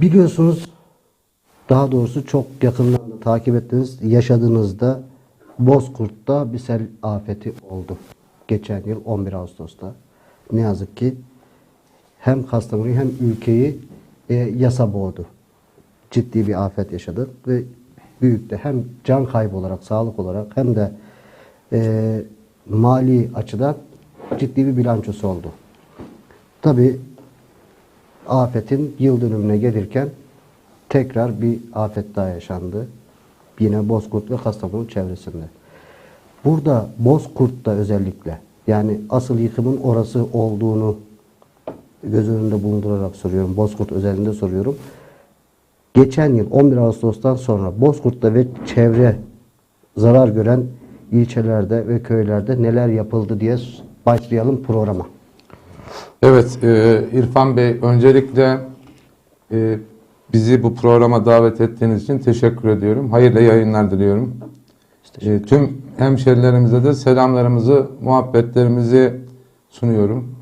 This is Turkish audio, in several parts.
Biliyorsunuz daha doğrusu çok yakından da takip ettiniz. Yaşadığınızda Bozkurt'ta bir sel afeti oldu. Geçen yıl 11 Ağustos'ta. Ne yazık ki hem Kastamonu'yu hem ülkeyi e, yasa boğdu. Ciddi bir afet yaşadık ve büyük de hem can kaybı olarak, sağlık olarak hem de e, mali açıdan ciddi bir bilançosu oldu. Tabii afetin yıl dönümüne gelirken tekrar bir afet daha yaşandı. Yine Bozkurt ve Kastamonu çevresinde. Burada Bozkurt'ta özellikle yani asıl yıkımın orası olduğunu göz önünde bulundurarak soruyorum. Bozkurt özelinde soruyorum. Geçen yıl 11 Ağustos'tan sonra Bozkurt'ta ve çevre zarar gören ilçelerde ve köylerde neler yapıldı diye başlayalım programa. Evet, e, İrfan Bey öncelikle e, bizi bu programa davet ettiğiniz için teşekkür ediyorum. Hayırlı yayınlar diliyorum. E, tüm hemşerilerimize de selamlarımızı, muhabbetlerimizi sunuyorum.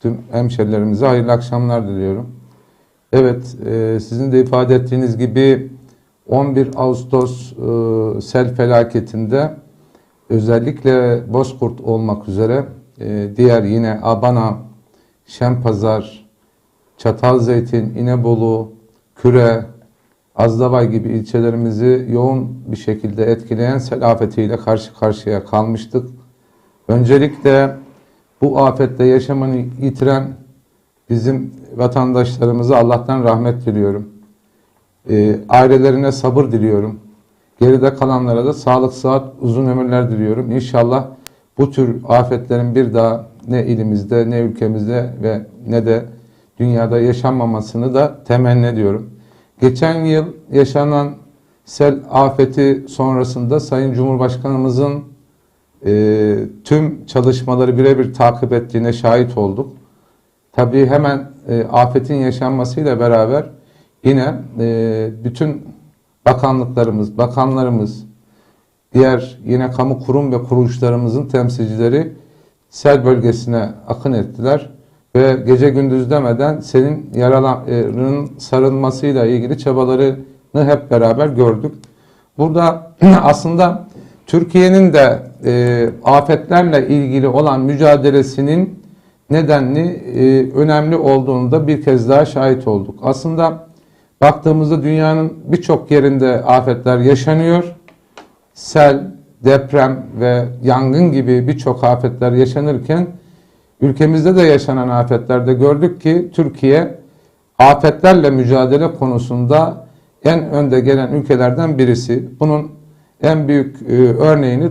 Tüm hemşerilerimize hayırlı akşamlar diliyorum. Evet, e, sizin de ifade ettiğiniz gibi 11 Ağustos e, sel felaketinde özellikle Bozkurt olmak üzere e, diğer yine Abana, Şempazar, Çatalzeytin, İnebolu, Küre, Azdabay gibi ilçelerimizi yoğun bir şekilde etkileyen sel afetiyle karşı karşıya kalmıştık. Öncelikle bu afette yaşamını yitiren bizim vatandaşlarımıza Allah'tan rahmet diliyorum. Ee, ailelerine sabır diliyorum. Geride kalanlara da sağlık, sıhhat, uzun ömürler diliyorum. İnşallah bu tür afetlerin bir daha ne ilimizde, ne ülkemizde ve ne de dünyada yaşanmamasını da temenni ediyorum. Geçen yıl yaşanan sel afeti sonrasında Sayın Cumhurbaşkanımızın e, tüm çalışmaları birebir takip ettiğine şahit olduk. Tabii hemen e, afetin yaşanmasıyla beraber yine e, bütün bakanlıklarımız, bakanlarımız, diğer yine kamu kurum ve kuruluşlarımızın temsilcileri sel bölgesine akın ettiler ve gece gündüz demeden selin yaralarının sarılmasıyla ilgili çabalarını hep beraber gördük. Burada aslında Türkiye'nin de e, afetlerle ilgili olan mücadelesinin nedenli e, önemli olduğunu da bir kez daha şahit olduk. Aslında baktığımızda dünyanın birçok yerinde afetler yaşanıyor. Sel, deprem ve yangın gibi birçok afetler yaşanırken ülkemizde de yaşanan afetlerde gördük ki Türkiye afetlerle mücadele konusunda en önde gelen ülkelerden birisi. Bunun en büyük e, örneğini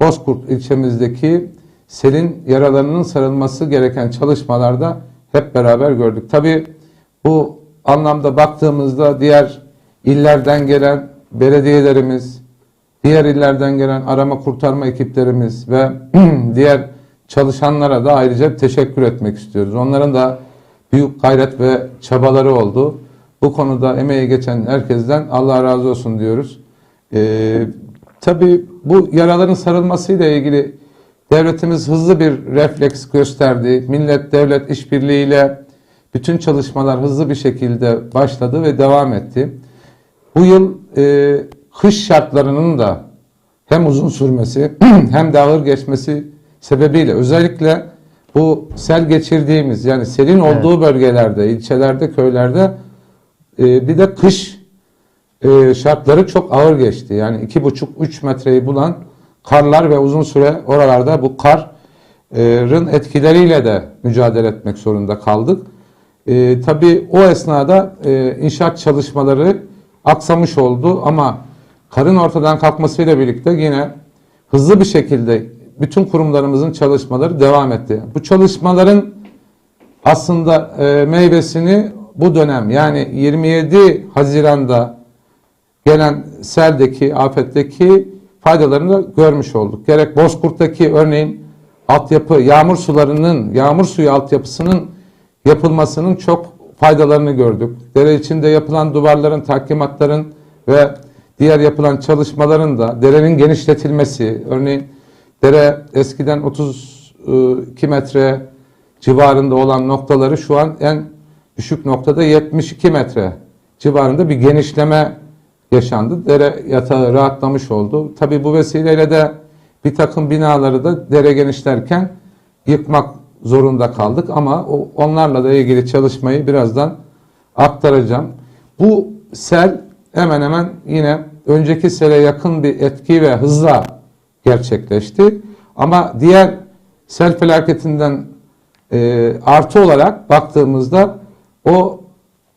Bozkurt ilçemizdeki selin yaralarının sarılması gereken çalışmalarda hep beraber gördük. Tabi bu anlamda baktığımızda diğer illerden gelen belediyelerimiz, diğer illerden gelen arama kurtarma ekiplerimiz ve diğer çalışanlara da ayrıca teşekkür etmek istiyoruz. Onların da büyük gayret ve çabaları oldu. Bu konuda emeği geçen herkesten Allah razı olsun diyoruz. Ee, tabii bu yaraların sarılmasıyla ilgili devletimiz hızlı bir refleks gösterdi. Millet devlet işbirliğiyle bütün çalışmalar hızlı bir şekilde başladı ve devam etti. Bu yıl e, kış şartlarının da hem uzun sürmesi hem de ağır geçmesi sebebiyle özellikle bu sel geçirdiğimiz yani selin olduğu bölgelerde, ilçelerde, köylerde e, bir de kış e, şartları çok ağır geçti. Yani iki buçuk üç metreyi bulan karlar ve uzun süre oralarda bu karın etkileriyle de mücadele etmek zorunda kaldık. E, tabii o esnada e, inşaat çalışmaları aksamış oldu ama karın ortadan kalkmasıyla birlikte yine hızlı bir şekilde bütün kurumlarımızın çalışmaları devam etti. Bu çalışmaların aslında e, meyvesini bu dönem yani 27 Haziran'da gelen seldeki, afetteki faydalarını da görmüş olduk. Gerek Bozkurt'taki örneğin altyapı, yağmur sularının, yağmur suyu altyapısının yapılmasının çok faydalarını gördük. Dere içinde yapılan duvarların, tahkimatların ve diğer yapılan çalışmaların da derenin genişletilmesi, örneğin dere eskiden 32 metre civarında olan noktaları şu an en düşük noktada 72 metre civarında bir genişleme yaşandı. Dere yatağı rahatlamış oldu. Tabi bu vesileyle de bir takım binaları da dere genişlerken yıkmak zorunda kaldık ama onlarla da ilgili çalışmayı birazdan aktaracağım. Bu sel hemen hemen yine önceki sele yakın bir etki ve hızla gerçekleşti. Ama diğer sel felaketinden e, artı olarak baktığımızda o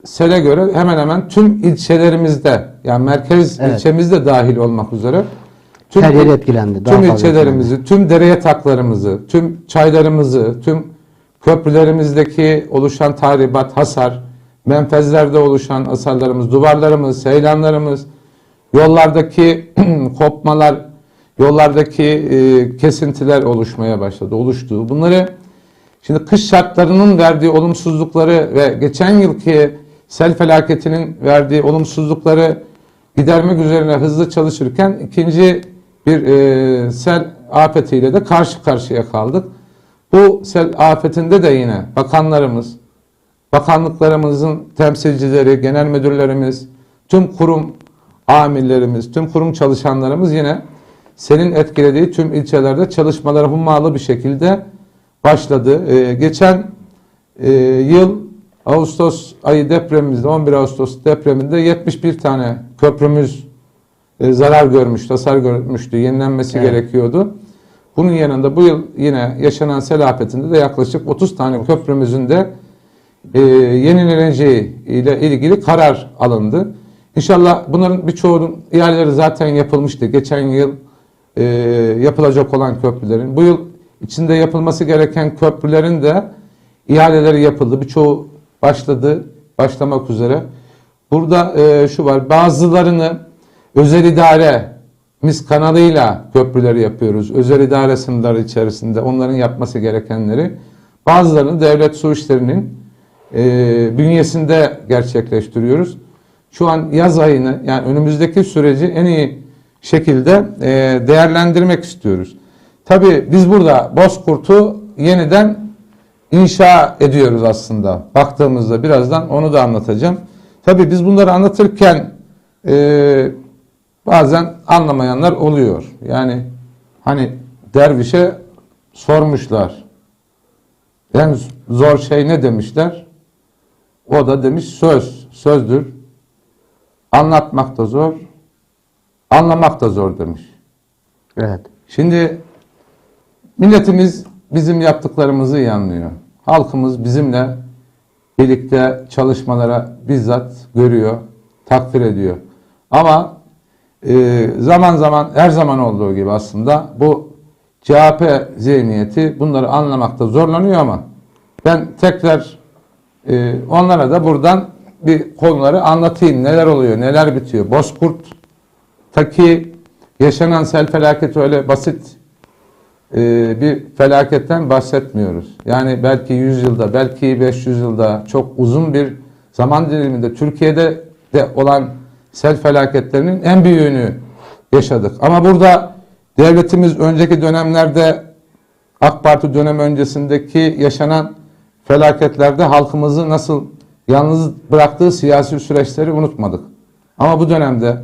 sele göre hemen hemen tüm ilçelerimizde yani merkez Evet. ilçemizde dahil olmak üzere tüm, Her yer etkilendi, daha Tüm ilçelerimizi, tüm dere yataklarımızı, tüm çaylarımızı, tüm köprülerimizdeki oluşan tahribat, hasar, menfezlerde oluşan hasarlarımız, duvarlarımız, seylanlarımız, yollardaki kopmalar, yollardaki e, kesintiler oluşmaya başladı, oluştu. Bunları şimdi kış şartlarının verdiği olumsuzlukları ve geçen yılki sel felaketinin verdiği olumsuzlukları gidermek üzerine hızlı çalışırken ikinci bir e, sel afetiyle de karşı karşıya kaldık. Bu sel afetinde de yine bakanlarımız, bakanlıklarımızın temsilcileri, genel müdürlerimiz, tüm kurum amirlerimiz, tüm kurum çalışanlarımız yine senin etkilediği tüm ilçelerde çalışmalara hummalı bir şekilde başladı. Ee, geçen e, yıl Ağustos ayı depremimizde 11 Ağustos depreminde 71 tane köprümüz e, zarar görmüştü, hasar görmüştü, yenilenmesi Evet. gerekiyordu. Bunun yanında bu yıl yine yaşanan sel afetinde de yaklaşık 30 tane köprümüzün de e, yenileneceği ile ilgili karar alındı. İnşallah bunların birçoğunun ihaleleri zaten yapılmıştı. Geçen yıl e, yapılacak olan köprülerin. Bu yıl içinde yapılması gereken köprülerin de ihaleleri yapıldı. Birçoğu başladı, başlamak üzere. Burada e, şu var, bazılarını özel idaremiz kanalıyla köprüleri yapıyoruz. Özel idare sınırları içerisinde onların yapması gerekenleri. Bazılarını devlet su işlerinin e, bünyesinde gerçekleştiriyoruz. Şu an yaz ayını yani önümüzdeki süreci en iyi şekilde e, değerlendirmek istiyoruz. Tabii biz burada Bozkurt'u yeniden inşa ediyoruz aslında. Baktığımızda birazdan onu da anlatacağım. Tabii biz bunları anlatırken e, bazen anlamayanlar oluyor. Yani hani dervişe sormuşlar. En zor şey ne demişler? O da demiş söz, sözdür. Anlatmak da zor, anlamak da zor demiş. Evet. Şimdi milletimiz bizim yaptıklarımızı iyi anlıyor. Halkımız bizimle birlikte çalışmalara bizzat görüyor, takdir ediyor. Ama e, zaman zaman her zaman olduğu gibi aslında bu CHP zihniyeti bunları anlamakta zorlanıyor ama ben tekrar e, onlara da buradan bir konuları anlatayım. Neler oluyor, neler bitiyor. Bozkurt'taki yaşanan sel felaketi öyle basit e, bir felaketten bahsetmiyoruz. Yani belki 100 yılda, belki 500 yılda çok uzun bir zaman diliminde Türkiye'de de olan sel felaketlerinin en büyüğünü yaşadık. Ama burada devletimiz önceki dönemlerde AK Parti dönem öncesindeki yaşanan felaketlerde halkımızı nasıl yalnız bıraktığı siyasi süreçleri unutmadık. Ama bu dönemde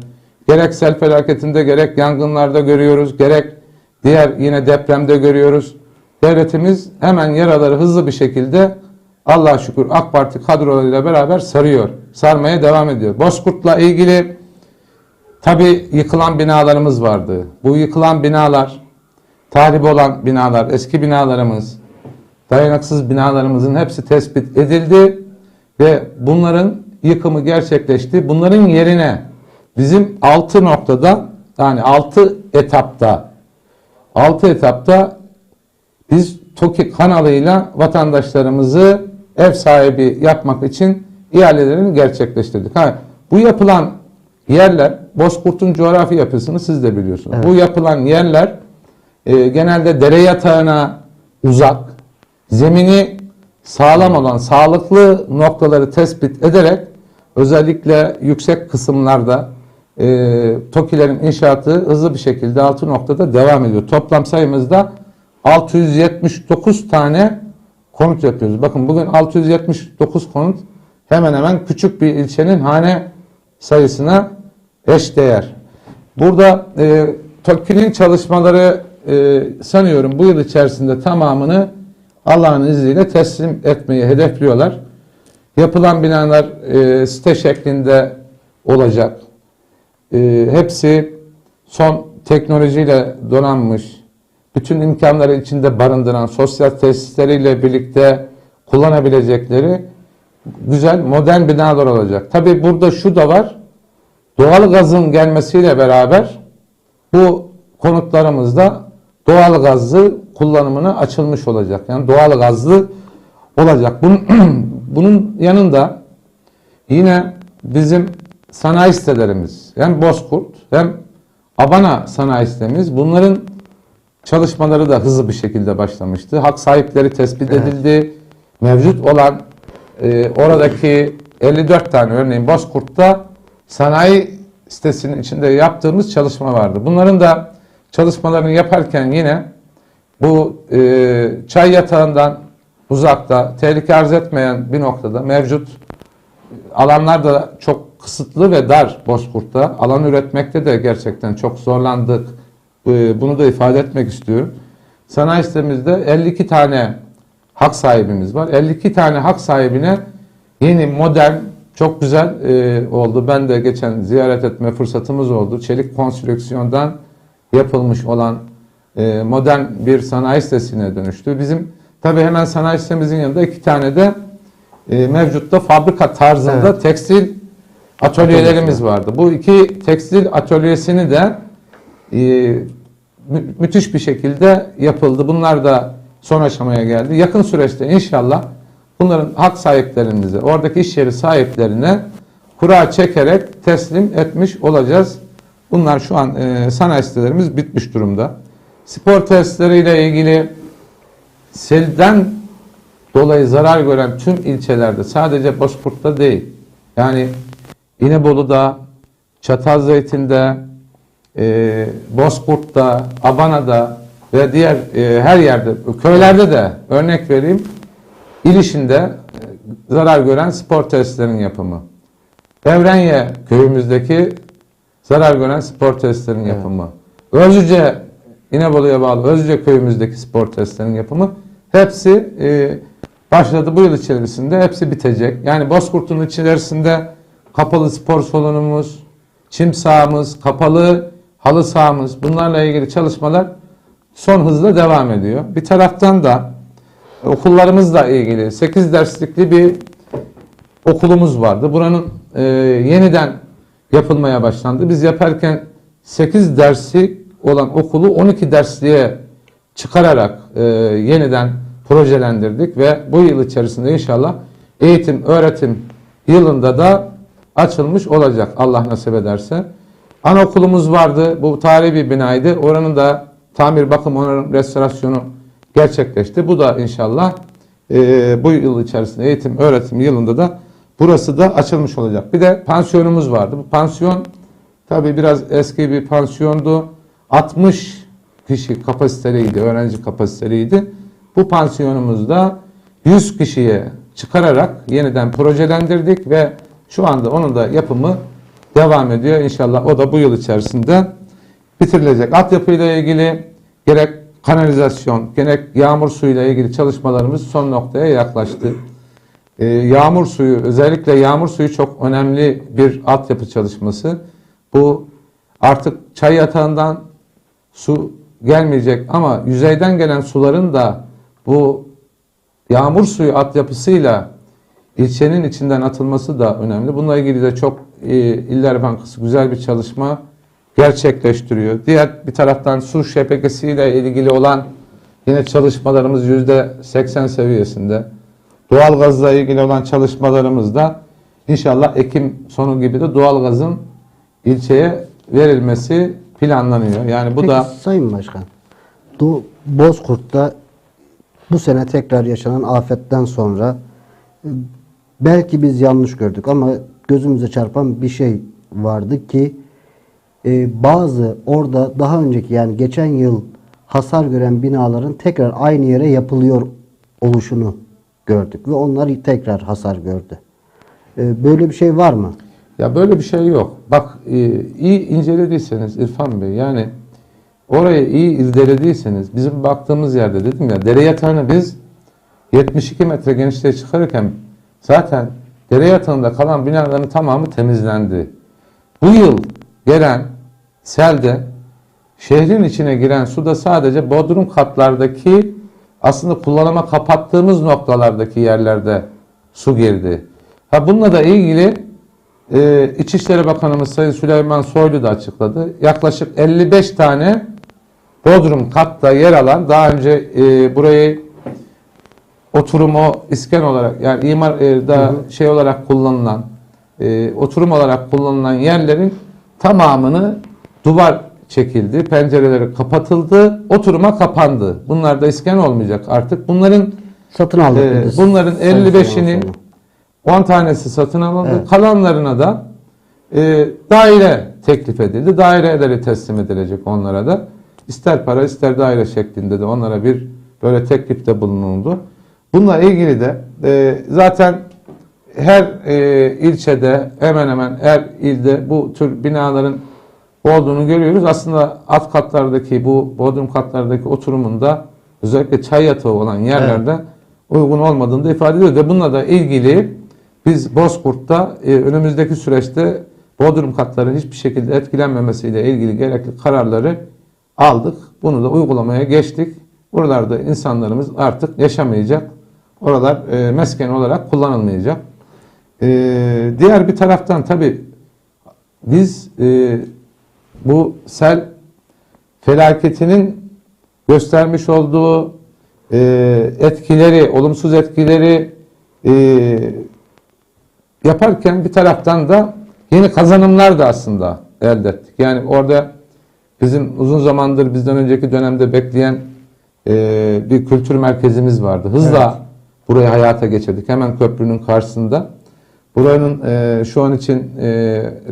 gerek sel felaketinde gerek yangınlarda görüyoruz, gerek diğer yine depremde görüyoruz. Devletimiz hemen yaraları hızlı bir şekilde Allah'a şükür AK Parti kadrolarıyla beraber sarıyor. Sarmaya devam ediyor. Bozkurt'la ilgili tabi yıkılan binalarımız vardı. Bu yıkılan binalar, tahrip olan binalar, eski binalarımız, dayanıksız binalarımızın hepsi tespit edildi ve bunların yıkımı gerçekleşti. Bunların yerine bizim 6 noktada yani 6 etapta 6 etapta biz TOKİ kanalıyla vatandaşlarımızı ev sahibi yapmak için ihalelerini gerçekleştirdik. Ha, bu yapılan yerler Bozkurt'un coğrafi yapısını siz de biliyorsunuz. Evet. Bu yapılan yerler e, genelde dere yatağına uzak, zemini sağlam olan sağlıklı noktaları tespit ederek özellikle yüksek kısımlarda e, TOKİ'lerin inşaatı hızlı bir şekilde 6 noktada devam ediyor. Toplam sayımızda 679 tane konut yapıyoruz. Bakın bugün 679 konut hemen hemen küçük bir ilçenin hane sayısına eşdeğer. Burada e, TOKİ'nin çalışmaları e, sanıyorum bu yıl içerisinde tamamını Allah'ın izniyle teslim etmeyi hedefliyorlar. Yapılan binalar e, site şeklinde olacak. E, hepsi son teknolojiyle donanmış, bütün imkanları içinde barındıran sosyal tesisleriyle birlikte kullanabilecekleri güzel modern binalar olacak. Tabi burada şu da var. Doğal gazın gelmesiyle beraber bu konutlarımızda doğal gazlı kullanımına açılmış olacak. Yani doğal gazlı olacak. Bunun, bunun yanında yine bizim sanayi sitelerimiz hem Bozkurt hem Abana sanayi sitemiz bunların çalışmaları da hızlı bir şekilde başlamıştı. Hak sahipleri tespit edildi. Mevcut olan e, oradaki 54 tane örneğin Bozkurt'ta sanayi sitesinin içinde yaptığımız çalışma vardı. Bunların da çalışmalarını yaparken yine bu e, çay yatağından uzakta, tehlike arz etmeyen bir noktada mevcut alanlar da çok kısıtlı ve dar Bozkurt'ta. Alan üretmekte de gerçekten çok zorlandık. E, Bunu da ifade etmek istiyorum. Sanayi sitemizde 52 tane hak sahibimiz var. 52 tane hak sahibine yeni modern çok güzel e, oldu. Ben de geçen ziyaret etme fırsatımız oldu. Çelik konstrüksiyondan yapılmış olan e, modern bir sanayi sitesine dönüştü. Bizim tabii hemen sanayi sitemizin yanında iki tane de e, mevcutta fabrika tarzında Evet. tekstil atölyelerimiz vardı. Bu iki tekstil atölyesini de e, mü- müthiş bir şekilde yapıldı. Bunlar da son aşamaya geldi. Yakın süreçte inşallah bunların hak sahiplerimize, oradaki iş yeri sahiplerine kura çekerek teslim etmiş olacağız. Bunlar şu an e, sanayi sitelerimiz bitmiş durumda. Spor testleriyle ilgili selden dolayı zarar gören tüm ilçelerde sadece Bozkurt'ta değil. Yani İnebolu'da, Çatalzeytin'de, e, Bozkurt'ta, Abana'da ve diğer e, her yerde, köylerde de örnek vereyim. İlişinde e, zarar gören spor tesislerinin yapımı. Evrenye köyümüzdeki zarar gören spor tesislerinin yapımı. Özüce, İnebolu'ya bağlı Özüce köyümüzdeki spor tesislerinin yapımı hepsi e, başladı bu yıl içerisinde hepsi bitecek. Yani Bozkurt'un içerisinde kapalı spor salonumuz, çim sahamız, kapalı halı sahamız bunlarla ilgili çalışmalar son hızla devam ediyor. Bir taraftan da okullarımızla ilgili 8 derslikli bir okulumuz vardı. Buranın e, yeniden yapılmaya başlandı. Biz yaparken 8 dersi olan okulu 12 dersliğe çıkararak e, yeniden projelendirdik ve bu yıl içerisinde inşallah eğitim öğretim yılında da açılmış olacak Allah nasip ederse. Anaokulumuz vardı. Bu tarihi bir binaydı. Oranın da tamir, bakım, onarım, restorasyonu gerçekleşti. Bu da inşallah e, bu yıl içerisinde eğitim öğretim yılında da burası da açılmış olacak. Bir de pansiyonumuz vardı. Bu pansiyon tabii biraz eski bir pansiyondu. 60 kişi kapasiteliydi, öğrenci kapasiteliydi. Bu pansiyonumuzda 100 kişiye çıkararak yeniden projelendirdik ve şu anda onun da yapımı devam ediyor. İnşallah o da bu yıl içerisinde bitirilecek. Altyapıyla ilgili gerek kanalizasyon, gerek yağmur suyuyla ilgili çalışmalarımız son noktaya yaklaştı. Ee, yağmur suyu, özellikle yağmur suyu çok önemli bir altyapı çalışması. Bu artık çay yatağından su gelmeyecek ama yüzeyden gelen suların da bu yağmur suyu altyapısıyla ilçenin içinden atılması da önemli. Bununla ilgili de çok e, İller Bankası güzel bir çalışma gerçekleştiriyor. Diğer bir taraftan su şebekesiyle ilgili olan yine çalışmalarımız yüzde 80 seviyesinde. Doğalgazla ilgili olan çalışmalarımız da inşallah Ekim sonu gibi de doğalgazın ilçeye verilmesi planlanıyor. Yani bu Peki, da Sayın Başkan, bu Bozkurt'ta bu sene tekrar yaşanan afetten sonra e, belki biz yanlış gördük ama gözümüze çarpan bir şey vardı ki e, bazı orada daha önceki yani geçen yıl hasar gören binaların tekrar aynı yere yapılıyor oluşunu gördük ve onlar tekrar hasar gördü. E, böyle bir şey var mı? Ya böyle bir şey yok. Bak e, iyi incelediyseniz İrfan Bey yani orayı iyi irdelediyseniz bizim baktığımız yerde dedim ya dere yatağını biz 72 metre genişliğe çıkarırken zaten dere yatağında kalan binaların tamamı temizlendi. Bu yıl gelen selde şehrin içine giren suda sadece bodrum katlardaki aslında kullanıma kapattığımız noktalardaki yerlerde su girdi. Ha bununla da ilgili e, İçişleri Bakanımız Sayın Süleyman Soylu da açıkladı. Yaklaşık 55 tane bodrum katta yer alan daha önce e, burayı oturum o iskan olarak yani imarda şey olarak kullanılan e, oturum olarak kullanılan yerlerin tamamını duvar çekildi, pencereleri kapatıldı, oturuma kapandı. Bunlar da iskan olmayacak artık. Bunların Satın aldık. dedi. bunların Sayın 55'inin Süleyman 10 tanesi satın alındı. Evet. Kalanlarına da e, daire teklif edildi. Daireleri teslim edilecek onlara da. İster para ister daire şeklinde de onlara bir böyle teklifte bulunuldu. Bununla ilgili de e, zaten her e, ilçede hemen hemen her ilde bu tür binaların olduğunu görüyoruz. Aslında alt katlardaki bu bodrum katlardaki oturumunda özellikle çay yatağı olan yerlerde uygun olmadığını da ifade ediyor. Ve bununla da ilgili biz Bozkurt'ta e, önümüzdeki süreçte bodrum katların hiçbir şekilde etkilenmemesiyle ilgili gerekli kararları aldık. Bunu da uygulamaya geçtik. Buralarda insanlarımız artık yaşamayacak. Oralar e, mesken olarak kullanılmayacak. E, diğer bir taraftan tabii biz e, bu sel felaketinin göstermiş olduğu e, etkileri, olumsuz etkileri e, yaparken bir taraftan da yeni kazanımlar da aslında elde ettik. Yani orada bizim uzun zamandır bizden önceki dönemde bekleyen e, bir kültür merkezimiz vardı. Hızla burayı hayata geçirdik. Hemen köprünün karşısında. Buranın e, şu an için e,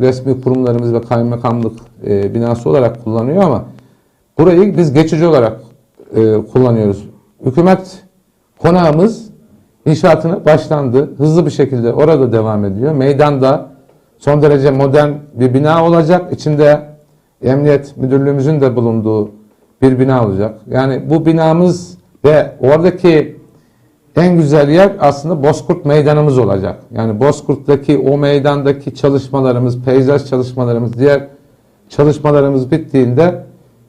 resmi kurumlarımız ve kaymakamlık e, binası olarak kullanıyor ama burayı biz geçici olarak e, kullanıyoruz. Hükümet konağımız inşaatına başlandı. Hızlı bir şekilde orada devam ediyor. Meydanda son derece modern bir bina olacak. İçinde emniyet müdürlüğümüzün de bulunduğu bir bina olacak. Yani bu binamız ve oradaki en güzel yer aslında Bozkurt Meydanımız olacak. Yani Bozkurt'taki o meydandaki çalışmalarımız, peyzaj çalışmalarımız, diğer çalışmalarımız bittiğinde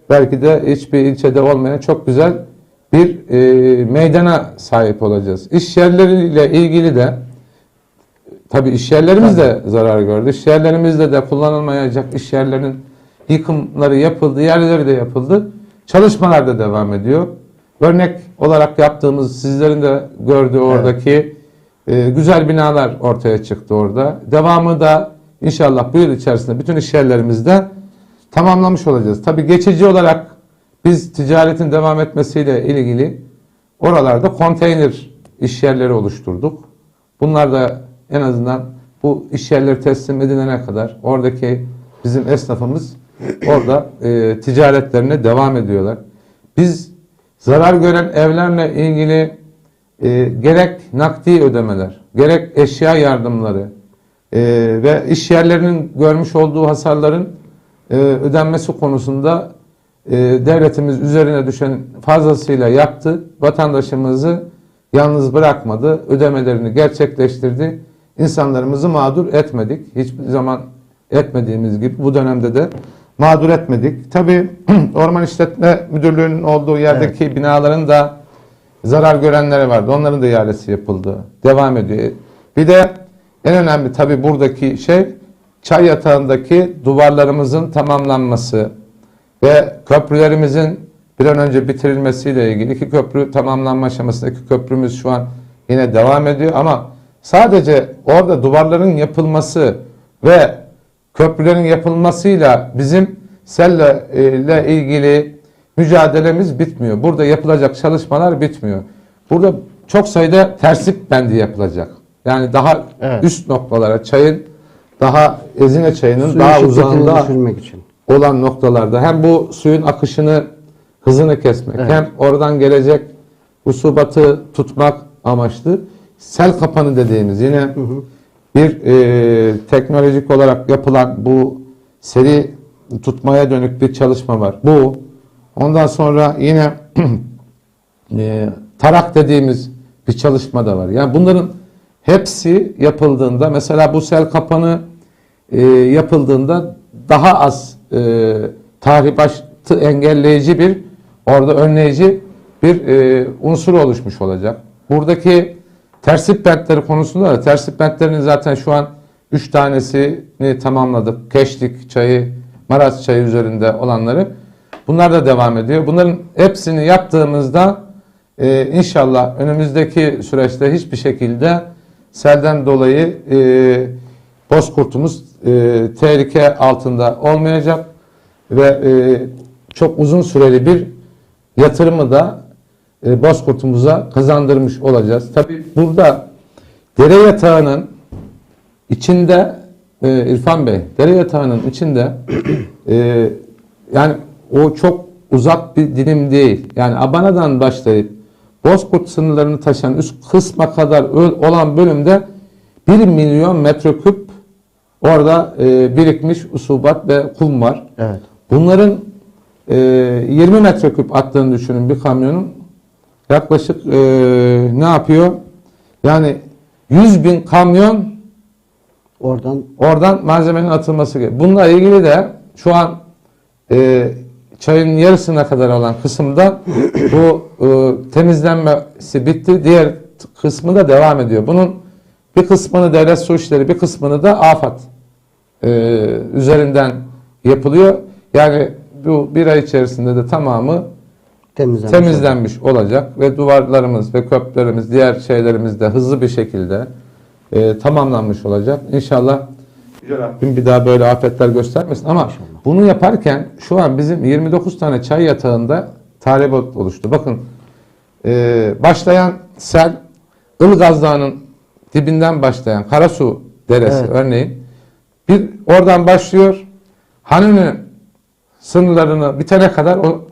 belki de hiçbir ilçede olmayan çok güzel bir e, meydana sahip olacağız. İş yerleriyle ilgili de tabii iş yerlerimiz de zarar gördü. İş yerlerimizde de kullanılmayacak iş yerlerinin yıkımları yapıldı, yerleri de yapıldı. Çalışmalar da devam ediyor. Örnek olarak yaptığımız sizlerin de gördüğü oradaki e, güzel binalar ortaya çıktı orada. Devamı da inşallah bu yıl içerisinde bütün iş yerlerimizde tamamlamış olacağız. Tabii geçici olarak biz ticaretin devam etmesiyle ilgili oralarda konteyner iş yerleri oluşturduk. Bunlar da en azından bu iş yerleri teslim edilene kadar oradaki bizim esnafımız orada e, ticaretlerine devam ediyorlar. Biz zarar gören evlerle ilgili e, gerek nakdi ödemeler, gerek eşya yardımları e, ve iş yerlerinin görmüş olduğu hasarların e, ödenmesi konusunda e, devletimiz üzerine düşen fazlasıyla yaptı. Vatandaşımızı yalnız bırakmadı. Ödemelerini gerçekleştirdi. İnsanlarımızı mağdur etmedik. Hiçbir zaman etmediğimiz gibi bu dönemde de mağdur etmedik. Tabii Orman İşletme Müdürlüğü'nün olduğu yerdeki binaların da zarar görenleri vardı. Onların da ihalesi yapıldı. Devam ediyor. Bir de en önemli tabii buradaki şey çay yatağındaki duvarlarımızın tamamlanması ve köprülerimizin bir an önce bitirilmesiyle ilgili iki köprü tamamlanma aşamasındaki köprümüz şu an yine devam ediyor ama sadece orada duvarların yapılması ve köprülerin yapılmasıyla bizim selle e, ile ilgili mücadelemiz bitmiyor. Burada yapılacak çalışmalar bitmiyor. Burada çok sayıda tersip bendi yapılacak. Yani daha Evet. üst noktalara çayın daha Ezine çayının Suyun daha uzağında için. Olan noktalarda hem bu suyun akışını hızını kesmek Evet. hem oradan gelecek usubatı tutmak amaçlı sel kapanı dediğimiz yine bir e, teknolojik olarak yapılan bu seri tutmaya dönük bir çalışma var. Bu. Ondan sonra yine e, tarak dediğimiz bir çalışma da var. Yani bunların hepsi yapıldığında mesela bu sel kapanı e, yapıldığında daha az e, tahribatı engelleyici bir orada önleyici bir e, unsur oluşmuş olacak. Buradaki tersip bentleri konusunda da tersip bentlerinin zaten şu an 3 tanesini tamamladık. Keşlik çayı, Maras çayı üzerinde olanları. Bunlar da devam ediyor. Bunların hepsini yaptığımızda e, inşallah önümüzdeki süreçte hiçbir şekilde selden dolayı e, bozkurtumuz e, tehlike altında olmayacak ve e, çok uzun süreli bir yatırımı da e, bozkurtumuza kazandırmış olacağız. Tabi burada dere yatağının içinde e, İrfan Bey, dere yatağının içinde e, yani o çok uzak bir dilim değil. Yani Abana'dan başlayıp Bozkurt sınırlarını taşıyan üst kısma kadar olan bölümde 1 milyon metreküp orada e, birikmiş usubat ve kum var. Evet. Bunların e, 20 metreküp attığını düşünün bir kamyonun. Yaklaşık e, ne yapıyor? Yani 100 bin kamyon Oradan oradan malzemenin atılması gerekiyor. Bununla ilgili de şu an e, çayın yarısına kadar olan kısımda bu e, temizlenmesi bitti. Diğer kısmı da devam ediyor. Bunun bir kısmını devlet su işleri, bir kısmını da AFAD e, üzerinden yapılıyor. Yani bu bir ay içerisinde de tamamı temizlenmiş. temizlenmiş olacak ve duvarlarımız ve köprülerimiz, diğer şeylerimiz de hızlı bir şekilde e, tamamlanmış olacak. İnşallah Yüce Rabbim bir daha böyle afetler göstermesin ama bunu yaparken şu an bizim 29 tane çay yatağında tahribat oluştu. Bakın e, başlayan sel Ilgaz Dağı'nın dibinden başlayan Karasu Deresi Evet. örneğin bir oradan başlıyor Hanını sınırlarını bitene kadar o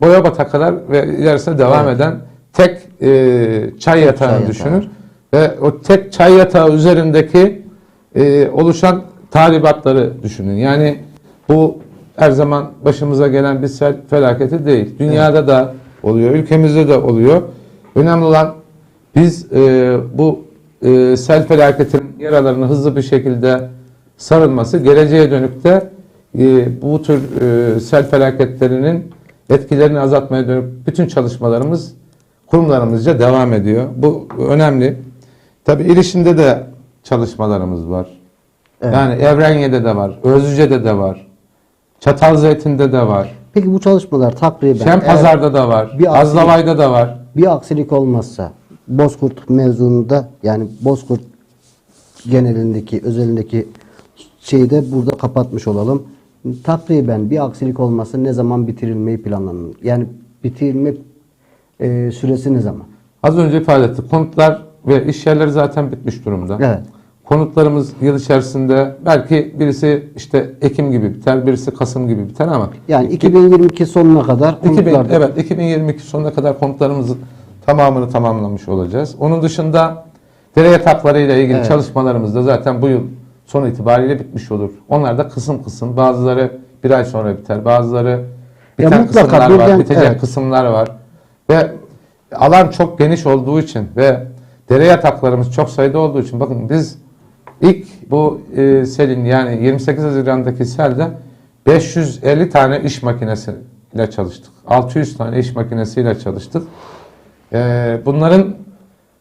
Boyabat'a kadar ve ilerisine devam Evet. eden tek e, çay yatağını çay yatağı. düşünür. Ve o tek çay yatağı üzerindeki e, oluşan tahribatları düşünün. Yani bu her zaman başımıza gelen bir sel felaketi değil. Dünyada da oluyor, ülkemizde de oluyor. Önemli olan biz e, bu e, sel felaketinin yaralarını hızlı bir şekilde sarılması, geleceğe dönük de e, bu tür e, sel felaketlerinin etkilerini azaltmaya dönük bütün çalışmalarımız kurumlarımızca devam ediyor. Bu önemli. Tabii İlişim'de de çalışmalarımız var. Evet. Yani Evrenye'de de var, Özlüce'de de var, Çatalzeytin'de de var, Peki bu çalışmalar takriben Şempazar'da da var, bir Azlavay'da da var. bir aksilik olmazsa Bozkurt mevzunda yani Bozkurt genelindeki özelindeki şeyi de burada kapatmış olalım. Takriben bir aksilik olmazsa ne zaman bitirilmeyi planlanır? Yani bitirilme e, süresi ne zaman? Az önce ifade ettik. Konutlar ve iş yerleri zaten bitmiş durumda. Evet. Konutlarımız yıl içerisinde belki birisi işte Ekim gibi biter, birisi Kasım gibi biter ama Yani 2022 sonuna kadar 2000, konutlarda evet 2022 sonuna kadar konutlarımızın tamamını tamamlamış olacağız. Onun dışında dere yatakları ile ilgili Evet. çalışmalarımız da zaten bu yıl son itibariyle bitmiş olur. Onlar da kısım kısım bazıları bir ay sonra biter, bazıları Ya biten mutlaka kısımlar var, birden- bitecek evet. kısımlar var. Ve alan çok geniş olduğu için ve dere yataklarımız çok sayıda olduğu için bakın biz ilk bu e, selin yani 28 Haziran'daki selde 550 tane iş makinesiyle çalıştık. 600 tane iş makinesiyle çalıştık. E, bunların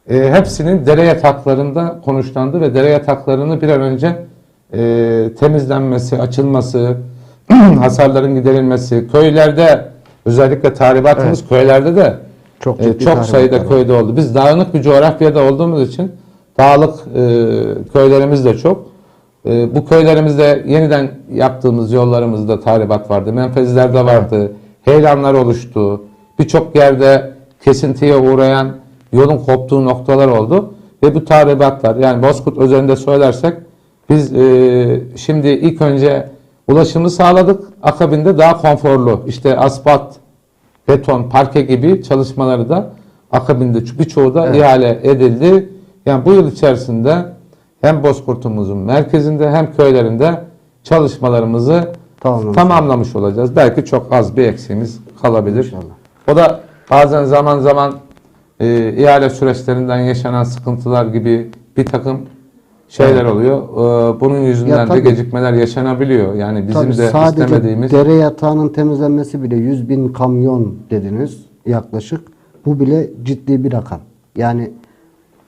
e, hepsinin dere yataklarında konuşlandı ve dere yataklarını bir an önce e, temizlenmesi, açılması, hasarların giderilmesi, köylerde özellikle tahribatımız köylerde de Çok e, çok sayıda var. köyde oldu. Biz dağınık bir coğrafyada olduğumuz için dağlık e, köylerimiz de çok. E, bu köylerimizde yeniden yaptığımız yollarımızda tahribat vardı. Menfezlerde vardı. Heyelanlar oluştu. Birçok yerde kesintiye uğrayan yolun koptuğu noktalar oldu. Ve bu tahribatlar yani Bozkurt özelinde söylersek biz e, şimdi ilk önce ulaşımı sağladık. Akabinde daha konforlu işte asfalt, beton, parke gibi çalışmaları da akabinde birçoğu da Evet. ihale edildi. Yani bu yıl içerisinde hem Bozkurt'umuzun merkezinde hem köylerinde çalışmalarımızı Tamamlamış. tamamlamış olacağız. Belki çok az bir eksiğimiz kalabilir. İnşallah. O da bazen zaman zaman e, ihale süreçlerinden yaşanan sıkıntılar gibi bir takım şeyler oluyor. E, bunun yüzünden Ya de tabii. gecikmeler yaşanabiliyor. Yani bizim Tabii de sadece istemediğimiz dere yatağının temizlenmesi bile 100 bin kamyon dediniz yaklaşık. Bu bile ciddi bir rakam. Yani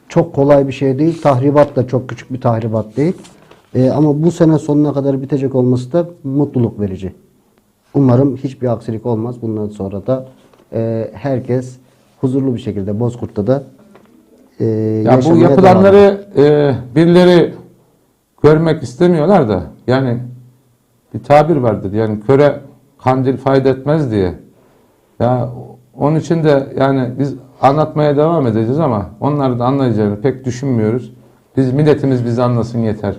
çok kolay bir şey değil. Tahribat da çok küçük bir tahribat değil. Ee, ama bu sene sonuna kadar bitecek olması da mutluluk verici. Umarım hiçbir aksilik olmaz. Bundan sonra da e, herkes huzurlu bir şekilde Bozkurt'ta da e, Ya bu yapılanları e, birileri görmek istemiyorlar da yani bir tabir vardır yani köre kandil fayda etmez diye. Ya onun için de yani biz anlatmaya devam edeceğiz ama onlar da anlayacağını pek düşünmüyoruz. Biz milletimiz bizi anlasın yeter.